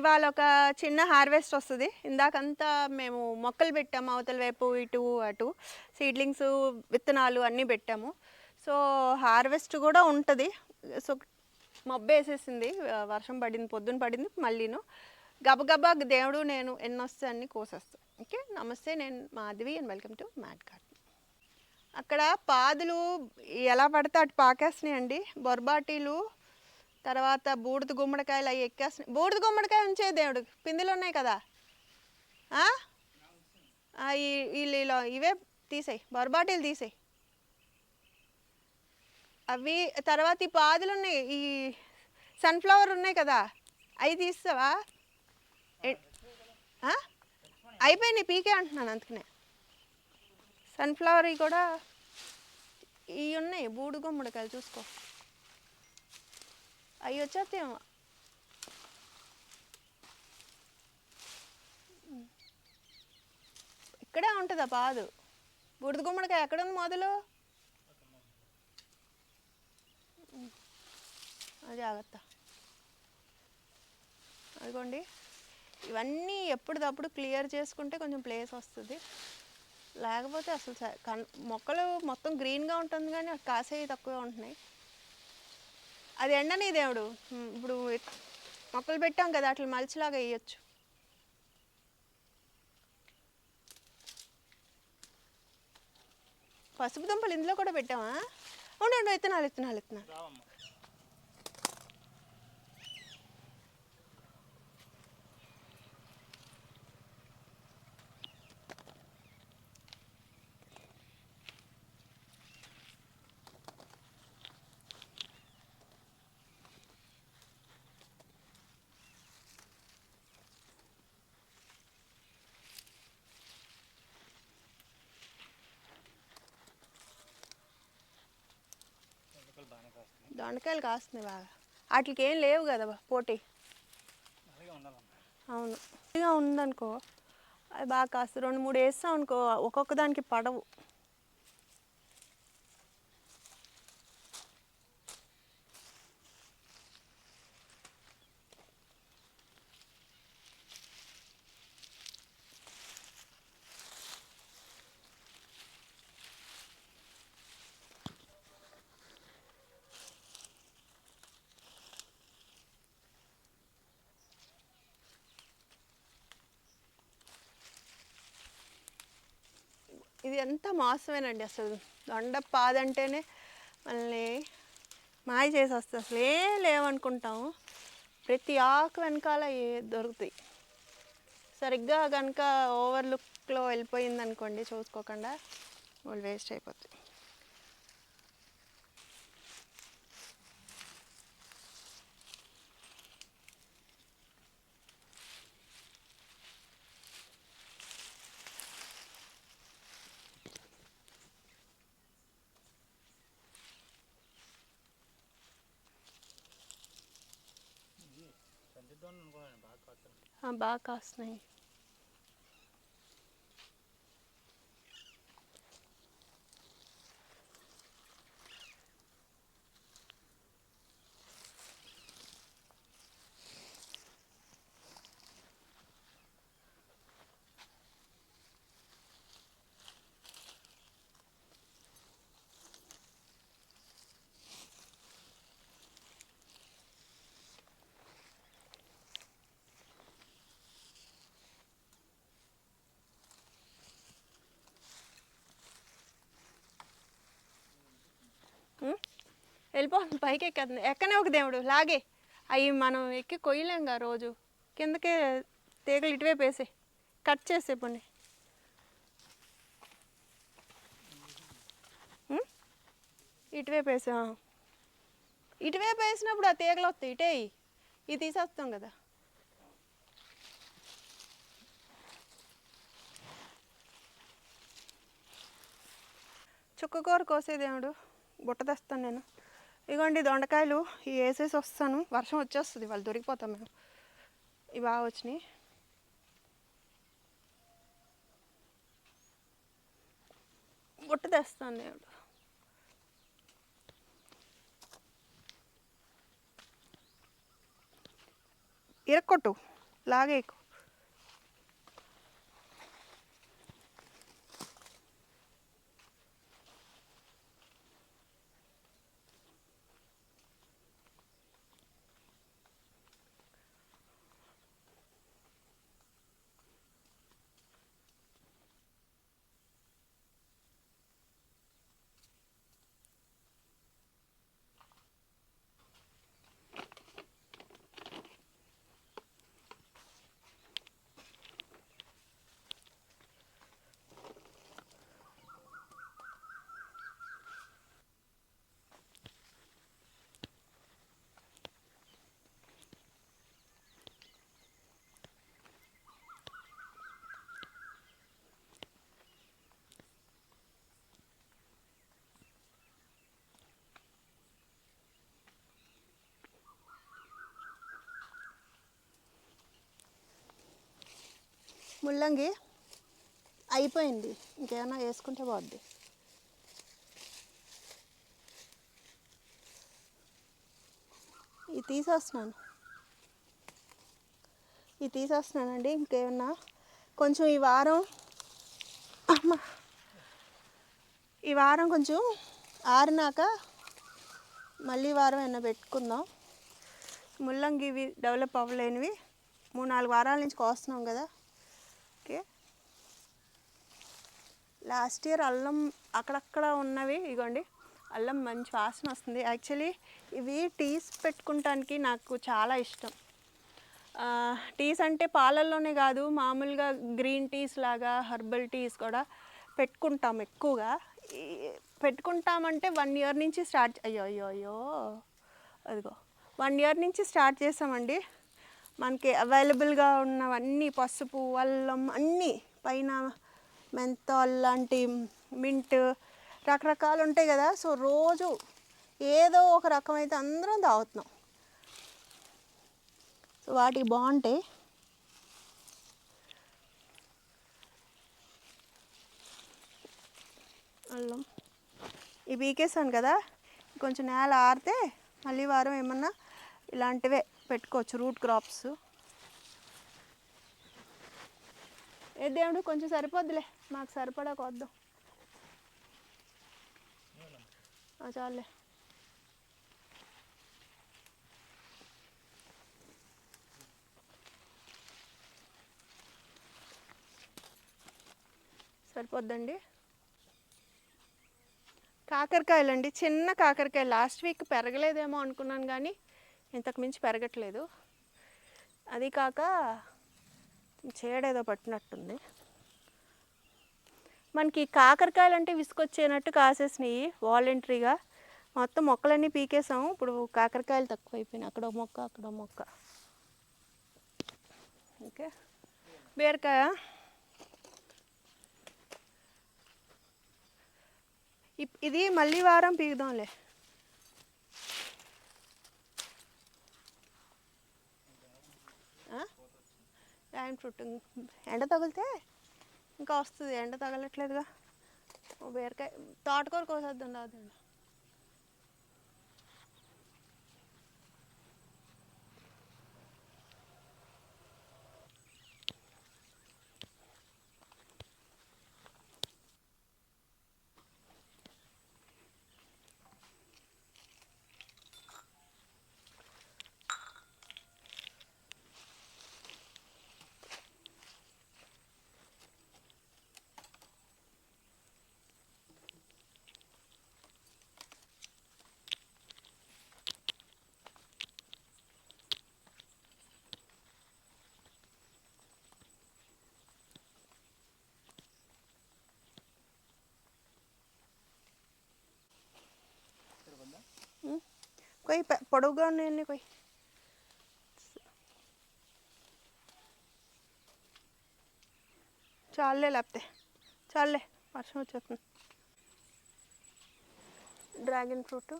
ఇవాళ ఒక చిన్న హార్వెస్ట్ వస్తుంది. ఇందాకంతా మేము మొక్కలు పెట్టాము అవతల వైపు ఇటు అటు. సీడ్లింగ్స్ విత్తనాలు అన్నీ పెట్టాము. సో హార్వెస్ట్ కూడా ఉంటుంది. సో మబ్బు వేసేసింది వర్షం పడింది పొద్దున పడింది మళ్ళీను. గబగబా దేవుడు నేను ఎన్ని వస్తే అన్ని కోసేస్తాను ఓకే? నమస్తే నేను Madhavi and welcome to mat garden అక్కడ పాదులు ఎలా పడితే అటు పాకేస్తున్నాయండి. బొర్బాటీలు తర్వాత బూడిద గుమ్మడికాయలు అవి ఎక్కేస్తున్నాయి బూడిద గుమ్మడికాయ ఉంచే దేవుడు పిందులు ఉన్నాయి కదా. ఈ- వీళ్ళు ఇవే తీసేయి బొరబాటిలు తీసేయి. అవి తర్వాత ఈ పాదులు ఉన్నాయి ఈ సన్ఫ్లవర్ ఉన్నాయి కదా అవి తీస్తావా? అయిపోయినాయి పీకే అంటున్నాను అందుకనే. సన్ఫ్లవర్ కూడా ఇవి ఉన్నాయి బూడు గుమ్మడికాయలు చూసుకో. అవి వచ్చేస్తేమో ఇక్కడే ఉంటుందా పాదు. బుడిద గుమ్మడికాయ ఎక్కడుంది మొదలు? అది జాగ్రత్త. అదిగోండి. ఇవన్నీ ఎప్పటిదప్పుడు క్లియర్ చేసుకుంటే కొంచెం ప్లేస్ వస్తుంది. లేకపోతే అసలు కన్ మొక్కలు మొత్తం గ్రీన్గా ఉంటుంది కానీ కాసేవి తక్కువ ఉంటున్నాయి. అది ఎండనే దేవుడు. ఇప్పుడు మొక్కలు పెట్టాం కదా అట్లా మలిచిలాగా వేయచ్చు. పసుపు దుంపలు ఇందులో కూడా పెట్టామా ఉండు ఉండు విత్తనాలు విత్తనాలు విత్తనాలు దొండకాయలు కాస్తున్నాయి బాగా. వాటికి ఏం లేవు కదా పోటీ. అవును. ఉందనుకో అది బాగా కాస్త రెండు మూడు వేస్తాం అనుకో ఒక్కొక్క దానికి పడవు. ఇది ఎంత మోసమేనండి అసలు. దొండ పాదంటేనే మనల్ని మాయ చేసి వస్తుంది అసలు ఏం లేవనుకుంటాము. ప్రతి ఆకు వెనకాల ఏ దొరుకుతాయి. సరిగ్గా కనుక ఓవర్లుక్లో వెళ్ళిపోయింది అనుకోండి చూసుకోకుండా వాళ్ళు వేస్ట్ అయిపోతాయి. ఆ, బాగా కాస్తున్నాయి వెళ్ళిపోతుంది పైకి ఎక్కేస్తుంది ఎక్కనే ఒక దేవుడు లాగే. అవి మనం ఎక్కి కొయ్యలేంగా రోజు. కిందకే తీగలు ఇటువైపు వేసే. కట్ చేసే పోనీ. ఇటువే ఇటువైపు వేసా ఇటువైపు వేసినప్పుడు ఆ తీగలు వస్తాయి ఇటే ఇది తీసేస్తాం కదా. చుక్కకూర కోసే దేవుడు బుట్ట తెస్తాను నేను. ఇగోండి దొండకాయలు ఇవి వేసేసి వస్తాను. వర్షం వచ్చేస్తుంది వాళ్ళు దొరికిపోతాం మేము ఇవి బాగా వచ్చినాయి. బొట్టు తెస్తాను దేవుడు. ఇరక్కొట్టు లాగేకు. ముల్లంగి అయిపోయింది. ఇంకేమైనా వేసుకుంటే బాగుంది. ఇది తీసేస్తున్నాను. ఇది తీసేస్తున్నానండి. ఇంకేమన్నా? కొంచెం ఈ వారం అమ్మ! ఈ వారం కొంచెం ఆరినాక మళ్ళీ వారం ఏమైనా పెట్టుకుందాం. ముల్లంగి ఇవి డెవలప్ అవ్వలేనివి. మూడు నాలుగు వారాల నుంచి కోస్తున్నాం కదా. ఓకే. లాస్ట్ ఇయర్ అల్లం అక్కడక్కడ ఉన్నవి ఇగోండి. అల్లం మంచి వాసన వస్తుంది. యాక్చువల్లీ ఇవి టీస్ పెట్టుకుంటానికి నాకు చాలా ఇష్టం. టీస్ అంటే పాలల్లోనే కాదు మామూలుగా గ్రీన్ టీస్ లాగా హర్బల్ టీస్ కూడా పెట్టుకుంటాం ఎక్కువగా. ఈ- పెట్టుకుంటామంటే వన్ ఇయర్ నుంచి స్టార్ట్ అయ్యో అయ్యో అయ్యో. అదిగో వన్ ఇయర్ నుంచి స్టార్ట్ చేసామండి. మనకి అవైలబుల్గా ఉన్నవన్నీ పసుపు అల్లం అన్నీ పైన మెంతాల్ లాంటి మింట్ రకరకాలు ఉంటాయి కదా. సో రోజు ఏదో ఒక రకమైతే అందరం తాగుతున్నాం. సో వాటికి బాగుంటాయి అల్లం. ఈ పీకేసాను కదా. కొంచెం నేల ఆరితే మళ్ళీ వారం ఏమన్నా ఇలాంటివే. పెట్టుకోవచ్చు రూట్ క్రాప్స్ ఏ దేవుడు కొంచెం సరిపోద్దులే. మాకు సరిపడా కొద్దాం ఆ, సరిపోద్దండి. కాకరకాయలండి. చిన్న కాకరకాయ. లాస్ట్ వీక్ పెరగలేదేమో అనుకున్నాను కానీ ఇంతకు మించి పెరగట్లేదు. అది కాక చేడేదో పట్టినట్టుంది. మనకి కాకరకాయలు అంటే విసుకొచ్చేనట్టు కాసేసినాయి వాలంటరీగా. మొత్తం మొక్కలన్నీ పీకేసాము. ఇప్పుడు కాకరకాయలు తక్కువ అయిపోయినాయి అక్కడ మొక్క అక్కడ మొక్క. ఓకే. బీరకాయ. ఇప్- ఇది మళ్ళీ వారం పీకుదాంలే. చుట్టూ ఎండ తగిలితే ఇంకా వస్తుంది. ఎండ తగలట్లేదుగా. ఓ బీరకాయ తోటకూర కోసేద్దాం రాదండి కొయ్యి పె- పొడవుగా ఉన్నాయండి కొయ్యి చాలే లేకపోతే చాలే వర్షం వచ్చేస్తుంది డ్రాగన్ ఫ్రూట్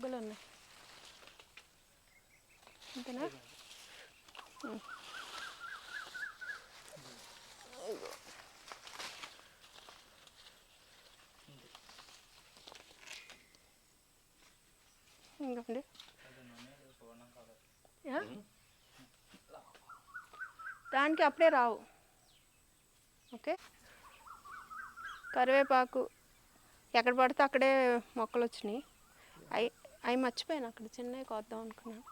బుగ్గలు ఉన్నాయి. అంతేనా? ఇంకండి దానికి అప్పుడే రావు. ఓకే? కరివేపాకు ఎక్కడ పడితే అక్కడే మొక్కలు వచ్చినాయి. అవి అవి మర్చిపోయాను అక్కడ చిన్నవి కోద్దాం అనుకున్నాను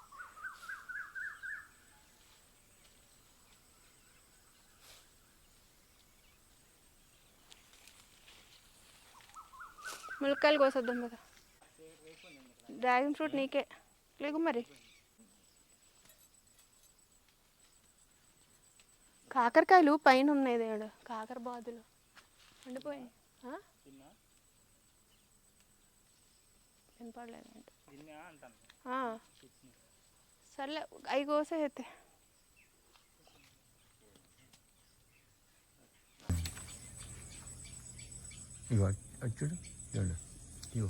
ములక్కాయలు కోసొద్దాం కదా డ్రాగన్ ఫ్రూట్ నీకే. లేకు మరి. కాకరకాయలు పైన ఉన్నాయి దేవుడు. కాకర బాదులు. ఉండిపోయాయి వినపడలేదండి ఆ. సర్లే అవి కోసే అయితే. ఇగో చూడు చూడు ఇగో.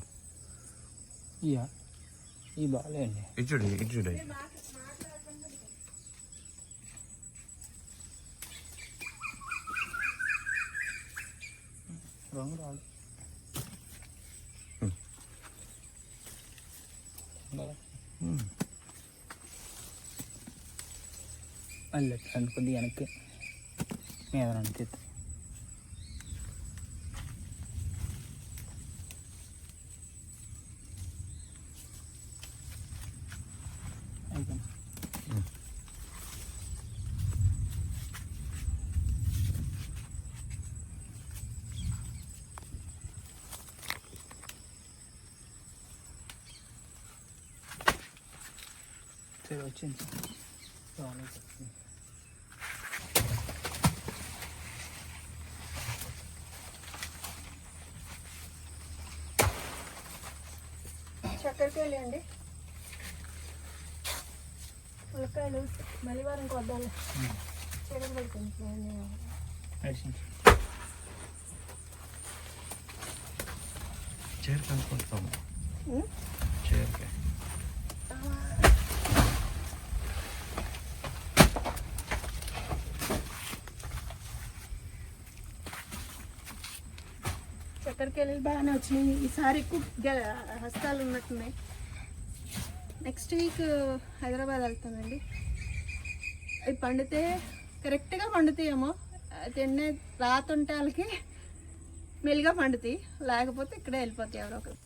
ఇయా ఈ బాగాలేండి ఇటు చూడు ఇటు చూడు. రంగు రాదు Hmm. బాగా. మళ్ళీ రెండు కొద్ది వెనక్కి మీద రెండు తీద్దాం అయిపోయింది సరే వచ్చింది బాగాలేదు చక్కెరకాయలు అండి ములక్కాయలు మళ్ళీ వారం కొద్దాలి పడుతుంది కనుక్కుంటాము చీరకి. చక్కెరకాయలు బాగానే వచ్చినాయి. ఈసారి ఎక్కువ హస్తాలు ఉన్నట్టున్నాయి. నెక్స్ట్ వీక్ హైదరాబాద్ వెళ్తానండి అవి పండితే కరెక్ట్గా పండుతాయేమో. తిన్నే రాతుంటే వాళ్ళకి మెల్లిగా పండుతాయి. లేకపోతే ఇక్కడే వెళ్ళిపోతాయి ఎవరో ఒకరు.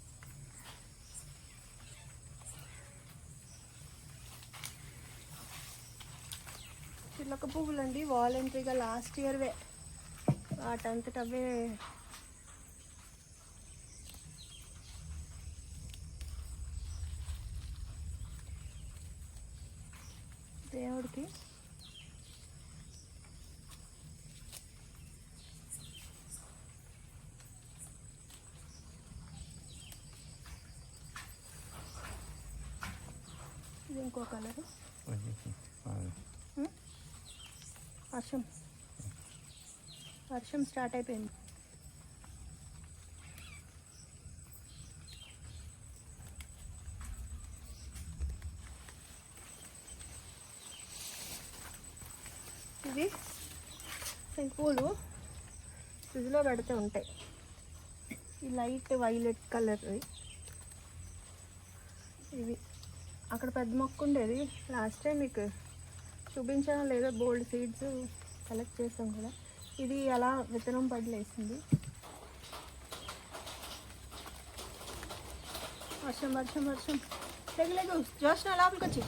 చిల్లక పువ్వులు అండి వాలంటరీగా లాస్ట్ ఇయర్వే వాటంతటవే ఇది ఇంకో కలరు. వర్షం. వర్షం స్టార్ట్ అయిపోయింది ఇవి పూలు ఫ్రిడ్జ్లో పెడితే ఉంటాయి. ఈ లైట్ వైలెట్ కలర్ ఇవి. అక్కడ పెద్ద మొక్క ఉండేది. లాస్ట్ టైం మీకు చూపించాను లేదా బోల్డ్ సీడ్స్ కలెక్ట్ చేసాం కదా. ఇది అలా విత్తనం పడలేసింది. వర్షం వర్షం వర్షం. తెగలేదు జోష్న లోపలికి వచ్చి.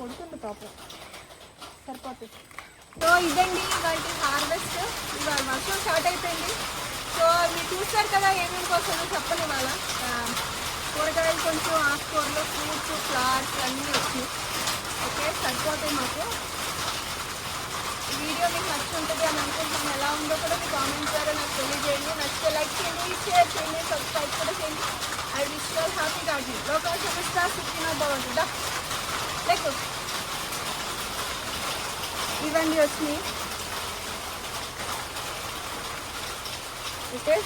పడుతుంది పాపం. సరిపోతుంది. సో ఇదండి ఇవాళ హార్వెస్ట్ ఇవాళ వర్షం స్టార్ట్ అయిపోయింది. సో మీరు చూస్తారు కదా ఏమేమి కోసం చెప్పను ఇవాళ. కూరగాయలు కొంచెం ఆకుకూరలు ఫ్రూట్స్ ఫ్లవర్స్ అన్నీ వచ్చాయి ఓకే సరిపోతాయి మాకు. వీడియో మీకు నచ్చి ఉంటుంది అని అనుకుంటున్నాను. ఎలా ఉందో కూడా మీ కామెంట్ ద్వారా నాకు తెలియజేయండి. నచ్చితే లైక్ చేయండి షేర్ చేయండి సబ్స్క్రైబ్ కూడా చేయండి. I wish all happy garden local చూపిస్తా సుఖినా బాగుంటుందా లైక్. ఇవన్నీ వచ్చినాయి ఓకే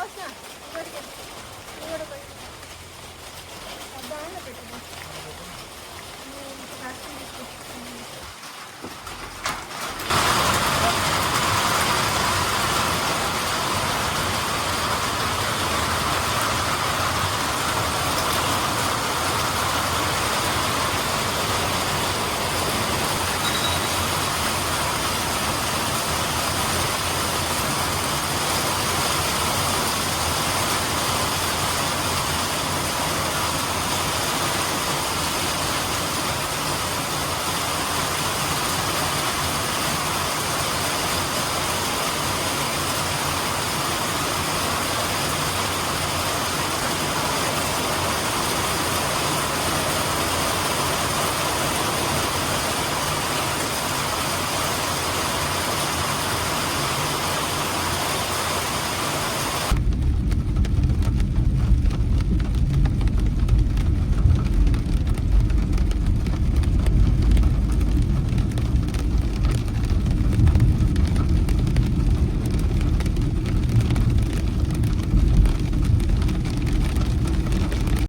జోష్న